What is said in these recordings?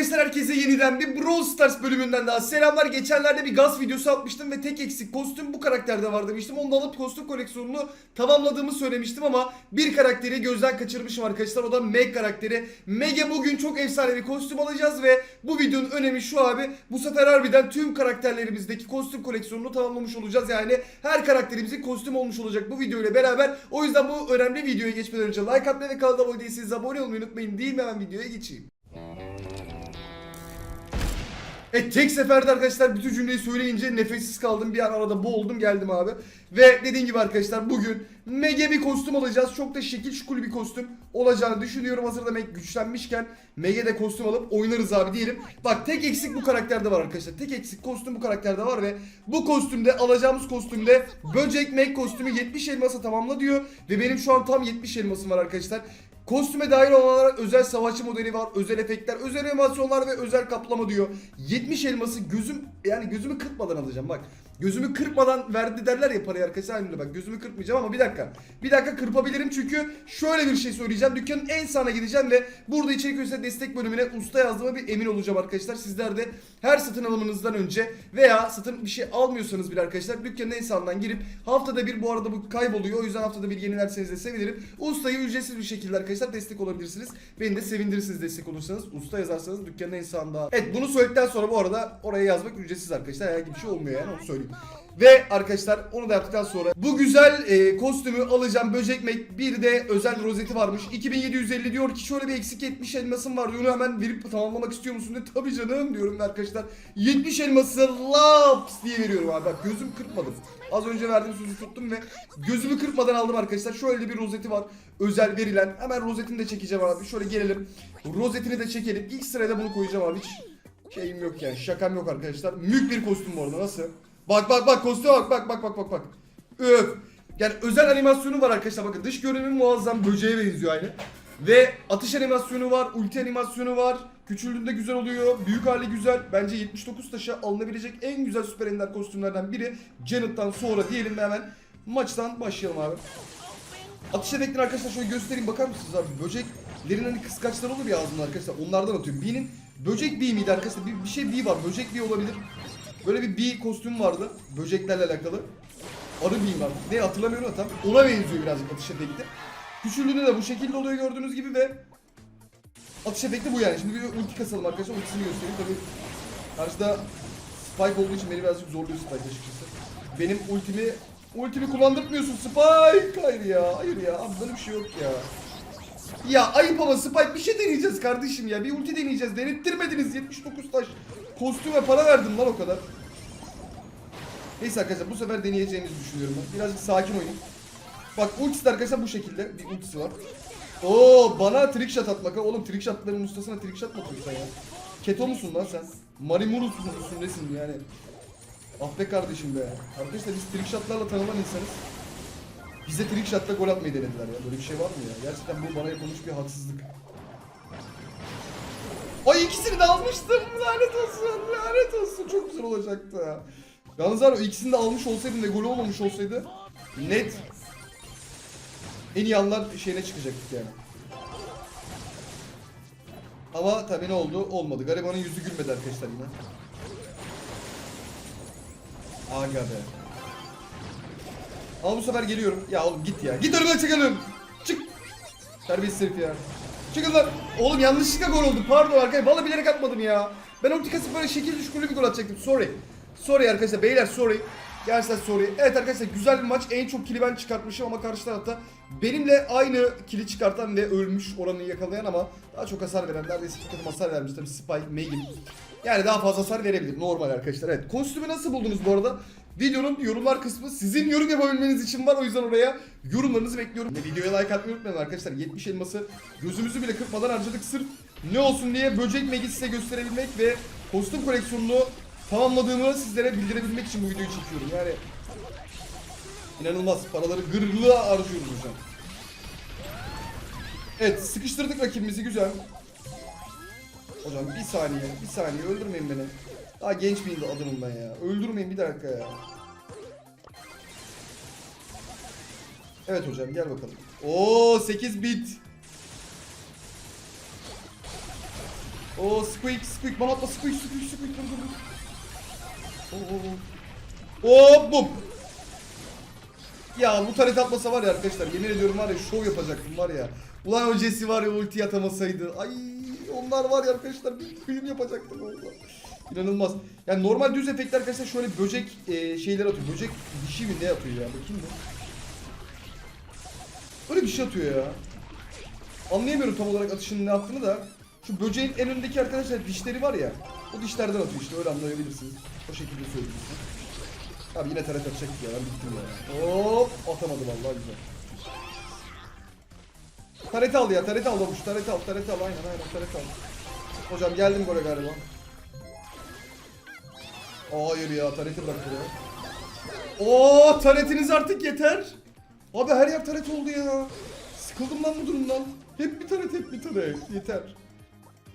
Arkadaşlar herkese yeniden bir Brawl Stars bölümünden daha selamlar. Geçenlerde bir gaz videosu atmıştım ve tek eksik kostüm bu karakterde var demiştim. Onu da alıp kostüm koleksiyonunu tamamladığımı söylemiştim ama bir karakteri gözden kaçırmışım arkadaşlar. O da Meg karakteri. Meg'e bugün çok efsane bir kostüm alacağız ve bu videonun önemi şu abi. Bu sefer harbiden tüm karakterlerimizdeki kostüm koleksiyonunu tamamlamış olacağız. Yani her karakterimizin kostüm olmuş olacak bu video ile beraber. O yüzden bu önemli videoya geçmeden önce like atmayı ve kanala abone değilseniz abone olmayı unutmayın. Değil mi hemen videoya geçeyim. Evet tek seferde arkadaşlar bütün cümleyi söyleyince nefessiz kaldım. Bir an arada boğuldum geldim abi. Ve dediğim gibi arkadaşlar bugün Meg'e bir kostüm alacağız. Çok da şekil şukul bir kostüm olacağını düşünüyorum. Hazırda Meg güçlenmişken Meg'e de kostüm alıp oynarız abi diyelim. Bak tek eksik bu karakterde var arkadaşlar. Tek eksik kostüm bu karakterde var ve bu kostümde alacağımız kostümde Böcek Meg kostümü 70 elmasa tamamla diyor. Ve benim şu an tam 70 elmasım var arkadaşlar. Kostüme dahil olanlar özel savaşçı modeli var, özel efektler, özel animasyonlar ve özel kaplama diyor. 70 elması gözüm yani gözümü kırpmadan alacağım bak. Gözümü kırpmadan verdi derler ya parayı arkadaşlar bak gözümü kırpmayacağım ama bir dakika. Bir dakika kırpabilirim çünkü şöyle bir şey söyleyeceğim. Dükkanın en sağına gideceğim ve burada içerik üretisi destek bölümüne usta yazdığıma bir emin olacağım arkadaşlar. Sizler de her satın alımınızdan önce veya satın bir şey almıyorsanız bile arkadaşlar dükkanın en sağından girip haftada bir bu arada bu kayboluyor. O yüzden haftada bir yenilerseniz de sevinirim. Ustayı ücretsiz bir şekilde arkadaşlar destek olabilirsiniz. Beni de sevindirirsiniz destek olursanız. Usta yazarsanız dükkanın en sağında. Evet bunu söyledikten sonra bu arada oraya yazmak ücretsiz arkadaşlar. Herhangi bir şey olmuyor yani onu söyleyeyim. Ve arkadaşlar onu da yaptıktan sonra bu güzel e, kostümü alacağım. Böcek Mek bir de özel rozeti varmış. 2750 diyor ki şöyle bir eksik 70 elmasım var. Onu hemen verip tamamlamak istiyor musun diye. Tabii canım diyorum arkadaşlar. 70 elması laps diye veriyorum abi. Bak gözüm kırpmadım. Az önce verdiğim sözü tuttum ve gözümü kırpmadan aldım arkadaşlar. Şöyle bir rozeti var. Özel verilen. Hemen rozetini de çekeceğim abi. Şöyle gelelim. Rozetini de çekelim. İlk sırada bunu koyacağım abi. Hiç şeyim yok yani. Şakam yok arkadaşlar. Mük bir kostüm bu arada. Nasıl? Bak bak bak kostüme bak bak bak bak bak bak. Öf. Yani özel animasyonu var arkadaşlar bakın dış görünümü muazzam böceğe benziyor aynı. Ve atış animasyonu var, ulti animasyonu var. Küçüldüğünde güzel oluyor, büyük hali güzel. Bence 79 taşa alınabilecek en güzel süper ender kostümlerden biri. Janet'tan sonra diyelim ve hemen maçtan başlayalım abi. Atış efektini arkadaşlar şöyle göstereyim bakar mısınız abi? Böceklerin hani kıskaçları olur ya ağzında arkadaşlar onlardan atıyorum. B'nin böcek B miydi arkadaşlar? Bir, bir şey B var, böcek B olabilir. Böyle bir bee kostüm vardı. Böceklerle alakalı. Arı bee vardı. Ne hatırlamıyorum da tam. Ona benziyor birazcık atış efekti. Küçüldüğünde de bu şekilde oluyor gördüğünüz gibi ve atış efekti bu yani. Şimdi bir ulti kasalım arkadaşlar. Ultisini göstereyim. Tabii karşıda Spike olduğu için beni birazcık zorluyor Spike açıkçası. Benim ultimi ultimi kullandırtmıyorsun Spike. Hayır ya. Hayır ya. Abi böyle bir şey yok ya. Ya ayıp ama Spike bir şey deneyeceğiz kardeşim ya. Bir ulti deneyeceğiz. Denettirmediniz 79 taş. Kostüme para verdim lan o kadar. Neyse arkadaşlar bu sefer deneyeceğimizi düşünüyorum ben. Birazcık sakin oynayayım. Bak ultisi de arkadaşlar bu şekilde. Bir ultisi var. Oo bana trick shot atmak ha. Oğlum trick shotların ustasına trick shot mı atıyorsun ya? Keto musun lan sen? Marimurus musun nesin yani? Ah be kardeşim be. Arkadaşlar biz trick shotlarla tanınan insanız. Bize trick shot'la gol atmayı denediler ya. Böyle bir şey var mı ya? Gerçekten bu bana yapılmış bir haksızlık. Ay ikisini de almıştım. Lanet olsun. Lanet olsun. Çok güzel olacaktı. Yalnız o ikisini de almış olsaydım ve gol olmamış olsaydı net en iyi anlar şeyine çıkacaktık yani. Ama tabii ne oldu? Olmadı. Garibanın yüzü gülmedi arkadaşlar yine. Aga be. Ama bu sefer geliyorum. Ya oğlum git ya. Git önümden çıkalım. Çık. Terbiyesiz herif ya. Çıkın lan. Oğlum yanlışlıkla gol oldu. Pardon arkadaşlar. Valla bilerek atmadım ya. Ben ulti kasıp böyle şekil düşkünlü bir gol atacaktım. Sorry. Sorry arkadaşlar. Beyler sorry. Gerçekten sorry. Evet arkadaşlar güzel bir maç. En çok kili ben çıkartmışım ama karşı tarafta benimle aynı kili çıkartan ve ölmüş oranını yakalayan ama daha çok hasar veren. Neredeyse iki hasar vermiş tabii Spike, Megan. Yani daha fazla hasar verebilir. Normal arkadaşlar. Evet. Kostümü nasıl buldunuz bu arada? Videonun yorumlar kısmı sizin yorum yapabilmeniz için var. O yüzden oraya yorumlarınızı bekliyorum. Ve videoya like atmayı unutmayın arkadaşlar. 70 elması gözümüzü bile kırpmadan harcadık sırf ne olsun diye böcek megi size gösterebilmek ve kostüm koleksiyonunu tamamladığımı sizlere bildirebilmek için bu videoyu çekiyorum. Yani inanılmaz paraları gırgırlığa harcıyoruz hocam. Evet sıkıştırdık rakibimizi güzel. Hocam bir saniye, bir saniye öldürmeyin beni. Daha genç bir adamım ben ya. Öldürmeyin bir dakika ya. Evet hocam gel bakalım. Oo 8 bit. O squeak squeak bana atma squeak squeak squeak dur dur dur. Oo, bum. Ya bu taret atmasa var ya arkadaşlar yemin ediyorum var ya şov yapacaktım var ya. Ulan o Jesse var ya ulti atamasaydı. Ay onlar var ya arkadaşlar bir film yapacaktım orada. İnanılmaz. Yani normal düz efektler arkadaşlar şöyle böcek e, şeyler atıyor. Böcek dişi mi ne atıyor ya? Bakayım mı? Öyle bir şey atıyor ya. Anlayamıyorum tam olarak atışının ne yaptığını da. Şu böceğin en önündeki arkadaşlar dişleri var ya. O dişlerden atıyor işte öyle anlayabilirsiniz. O şekilde size. Abi yine taret atacak ya ben bittim ya. Hop atamadı vallahi güzel. Taret al ya taret al olmuş taret al taret al aynen aynen taret al. Hocam geldim gole galiba. Hayır ya tareti bırak buraya. Oo taretiniz artık yeter. Abi her yer taret oldu ya. Sıkıldım lan bu durumdan. Hep bir taret hep bir taret. Yeter.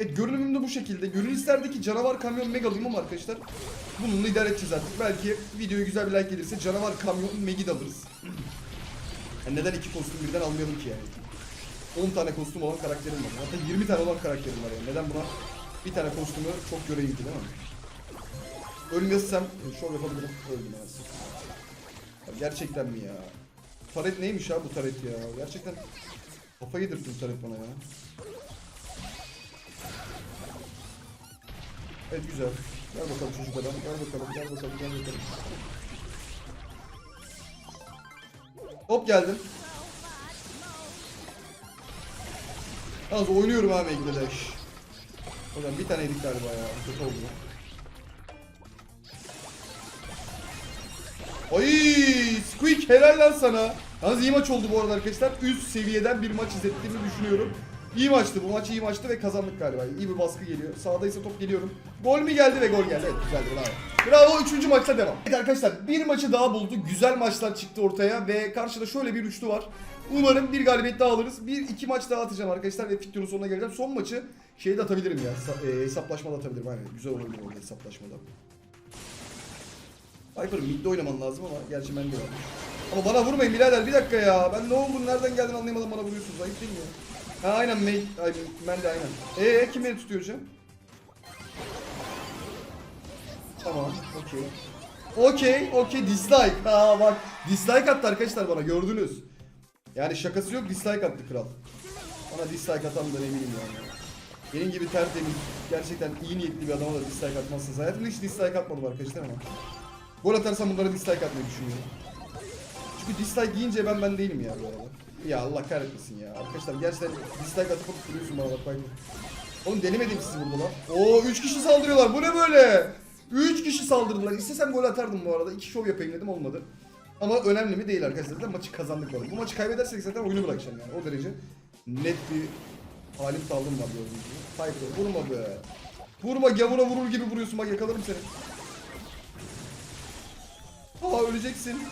Evet görünümüm de bu şekilde. Gönül isterdi canavar kamyon mega alayım ama arkadaşlar. Bununla idare edeceğiz artık. Belki videoya güzel bir like gelirse canavar kamyon megi alırız. Yani neden iki kostüm birden almayalım ki yani? 10 tane kostüm olan karakterim var. Hatta 20 tane olan karakterim var yani. Neden buna bir tane kostümü çok göreyim ki değil mi? Ölmezsem e, şov yapabilirim. Öldüm. Ya Gerçekten mi ya? Taret neymiş ya bu taret ya? Gerçekten kafayı yedirtti bu taret bana ya. Evet güzel. Gel bakalım çocuk adam. Gel bakalım, gel bakalım, gel bakalım. Hop geldim. Yalnız oynuyorum ha Megledeş. Hocam bir tane yedik galiba ya. Kötü oldu. Ay, Squeak helal lan sana. Yalnız iyi maç oldu bu arada arkadaşlar. Üst seviyeden bir maç izlettiğimi düşünüyorum. İyi maçtı bu maç iyi maçtı ve kazandık galiba. İyi bir baskı geliyor. Sağda ise top geliyorum. Gol mü geldi ve gol geldi. Evet güzeldi bravo. Bravo üçüncü maçta devam. Evet arkadaşlar bir maçı daha buldu. Güzel maçlar çıktı ortaya ve karşıda şöyle bir üçlü var. Umarım bir galibiyet daha alırız. Bir iki maç daha atacağım arkadaşlar ve fikstürün sonuna geleceğim. Son maçı şeyde atabilirim ya. E, hesaplaşmada atabilirim. Aynen güzel olabilir orada hesaplaşmada. Viper midde oynaman lazım ama gerçi ben de var. Ama bana vurmayın birader bir dakika ya. Ben ne oldu nereden geldin anlayamadım bana vuruyorsunuz. Ayıp değil mi ya? Ha aynen May, ay, ben de aynen. Eee kim beni tutuyor hocam? Tamam okey. Okey okey dislike. Ha bak dislike attı arkadaşlar bana gördünüz. Yani şakası yok dislike attı kral. Bana dislike atan da bileyim yani. Benim gibi tertemiz, gerçekten iyi niyetli bir adama da dislike atmazsınız. Hayatımda hiç dislike atmadım arkadaşlar ama. Gol atarsam bunlara dislike atmayı düşünüyorum. Çünkü dislike deyince ben ben değilim ya bu arada. Ya Allah kahretmesin ya. Arkadaşlar gerçekten dislike atıp atıp duruyorsun bana bak. Oğlum denemedim sizi burada lan. Oo 3 kişi saldırıyorlar. Bu ne böyle? 3 kişi saldırdılar. İstesem gol atardım bu arada. 2 şov yapayım dedim olmadı. Ama önemli mi değil arkadaşlar. Zaten maçı kazandık bu arada. Bu maçı kaybedersek zaten oyunu bırakacağım yani. O derece net bir halim tavrım var gördüğünüz gibi. Piper vurma be. Vurma gavura vurur gibi vuruyorsun bak yakalarım seni. Ha öleceksin.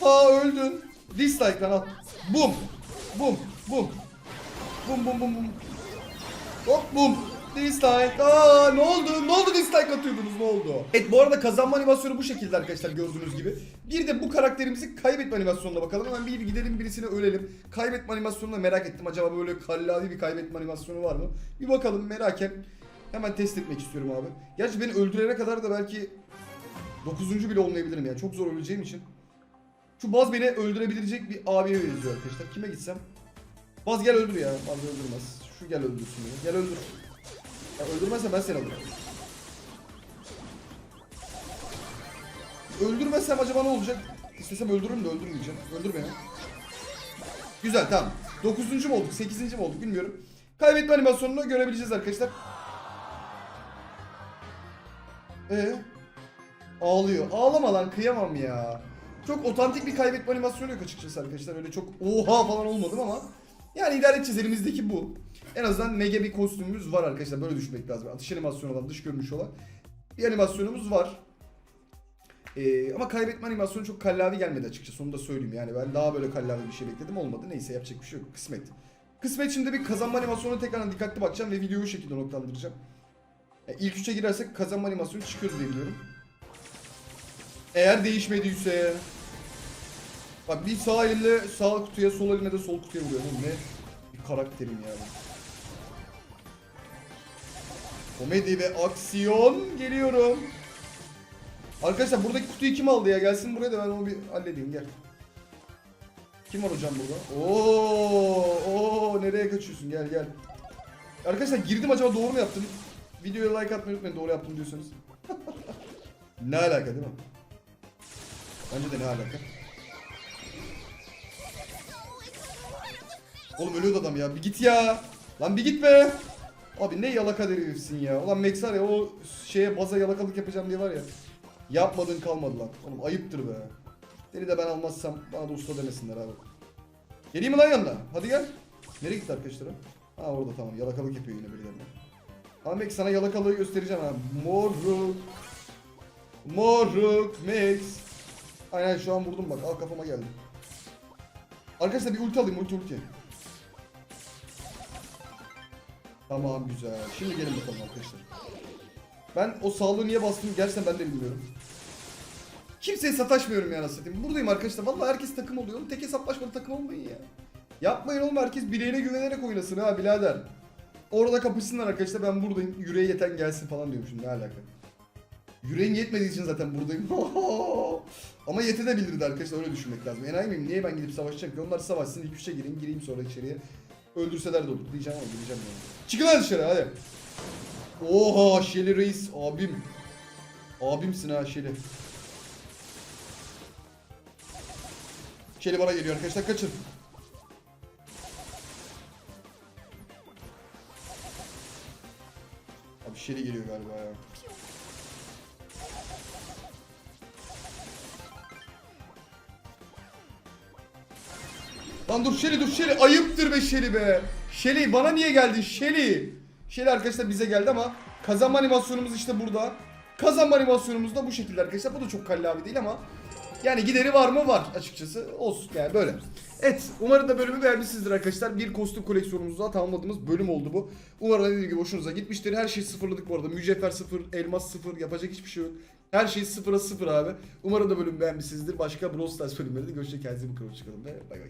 Ha öldün. Dislike lan al. Bum. Bum. Bum. Bum bum bum bum. Hop bum. Dislike. Aa ne oldu? Ne oldu dislike atıyordunuz ne oldu? Evet bu arada kazanma animasyonu bu şekilde arkadaşlar gördüğünüz gibi. Bir de bu karakterimizi kaybetme animasyonuna bakalım. Hemen bir gidelim birisine ölelim. Kaybetme animasyonunu da merak ettim. Acaba böyle kallavi bir kaybetme animasyonu var mı? Bir bakalım meraken. Hemen test etmek istiyorum abi. Gerçi beni öldürene kadar da belki 9. bile olmayabilirim yani. Çok zor öleceğim için. Şu Baz beni öldürebilecek bir abiye benziyor arkadaşlar. Kime gitsem? Baz gel öldür ya. Baz öldürmez. Şu gel öldürsün beni. Gel öldür. Ya öldürmezse ben seni alırım. Öldürmezsem acaba ne olacak? İstesem öldürürüm de öldürmeyeceğim. Öldür beni. Güzel tamam. 9. mu olduk? 8. mi olduk bilmiyorum. Kaybetme animasyonunu görebileceğiz arkadaşlar. Ee? Ağlıyor. Ağlama lan kıyamam ya. Çok otantik bir kaybetme animasyonu yok açıkçası arkadaşlar. Öyle çok oha falan olmadım ama. Yani idare edeceğiz bu. En azından mega bir kostümümüz var arkadaşlar. Böyle düşünmek lazım. Atış animasyonu olan, dış görünüş olan bir animasyonumuz var. Ee, ama kaybetme animasyonu çok kallavi gelmedi açıkçası. Onu da söyleyeyim. Yani ben daha böyle kallavi bir şey bekledim. Olmadı. Neyse yapacak bir şey yok. Kısmet. Kısmet şimdi bir kazanma animasyonuna tekrardan dikkatli bakacağım ve videoyu şekilde noktalandıracağım. Yani ilk üçe girersek kazanma animasyonu çıkıyor diye biliyorum. Eğer değişmediyse Bak bir sağ elimle sağ kutuya sol elimle de sol kutuya vuruyorum. Oğlum ne bir karakterim ya. Komedi ve aksiyon geliyorum. Arkadaşlar buradaki kutuyu kim aldı ya? Gelsin buraya da ben onu bir halledeyim gel. Kim var hocam burada? Oo, oo nereye kaçıyorsun? Gel gel. Arkadaşlar girdim acaba doğru mu yaptım? Videoya like atmayı unutmayın doğru yaptım diyorsanız. ne alaka değil mi? Bence de ne alaka? Oğlum ölüyordu adam ya. Bir git ya. Lan bir git be. Abi ne yalaka herifsin ya. Ulan Max ya o şeye baza yalakalık yapacağım diye var ya. Yapmadın kalmadı lan. Oğlum ayıptır be. Seni de ben almazsam bana da usta demesinler abi. Geleyim mi lan yanına? Hadi gel. Nereye gitti arkadaşlarım? Ha orada tamam yalakalık yapıyor yine birilerine. Ama Max sana yalakalığı göstereceğim ha. Moruk. Moruk Max. Aynen şu an vurdum bak al kafama geldi. Arkadaşlar bir ulti alayım ulti ulti. Tamam güzel. Şimdi gelin bakalım arkadaşlar. Ben o sağlığı niye bastım gerçekten ben de bilmiyorum. Kimseye sataşmıyorum yani satayım. Buradayım arkadaşlar. Vallahi herkes takım oluyor. Tek hesaplaşmalı takım olmayın ya. Yapmayın oğlum herkes bileğine güvenerek oynasın ha birader. Orada kapışsınlar arkadaşlar ben buradayım. Yüreğe yeten gelsin falan diyormuşum ne alaka. Yüreğim yetmediği için zaten buradayım. Ama yetebilirdi arkadaşlar öyle düşünmek lazım. Enayi miyim? Niye ben gidip savaşacağım ki? Onlar savaşsın ilk üçe gireyim gireyim sonra içeriye. Öldürseler de olur diyeceğim ama gireceğim yani. Çıkın lan dışarı hadi. Oha Şeli Reis abim. Abimsin ha Şeli. Şeli bana geliyor arkadaşlar kaçın. Abi Şeli geliyor galiba ya. Lan dur Şeli dur Şeli ayıptır be Şeli be. Şeli bana niye geldin Şeli? Şeli arkadaşlar bize geldi ama kazanma animasyonumuz işte burada. Kazanma animasyonumuz da bu şekilde arkadaşlar. Bu da çok kallavi değil ama yani gideri var mı? Var açıkçası. Olsun yani böyle. Evet umarım da bölümü beğenmişsinizdir arkadaşlar. Bir kostüm koleksiyonumuzu daha tamamladığımız bölüm oldu bu. Umarım dediğim gibi hoşunuza gitmiştir. Her şeyi sıfırladık bu arada. Mücevher sıfır, elmas sıfır, yapacak hiçbir şey yok. Her şey sıfıra sıfır abi. Umarım da bölümü beğenmişsinizdir. Başka Brawl Stars bölümlerinde görüşecek. Kendinize kadar. Hoşçakalın ve bay bay.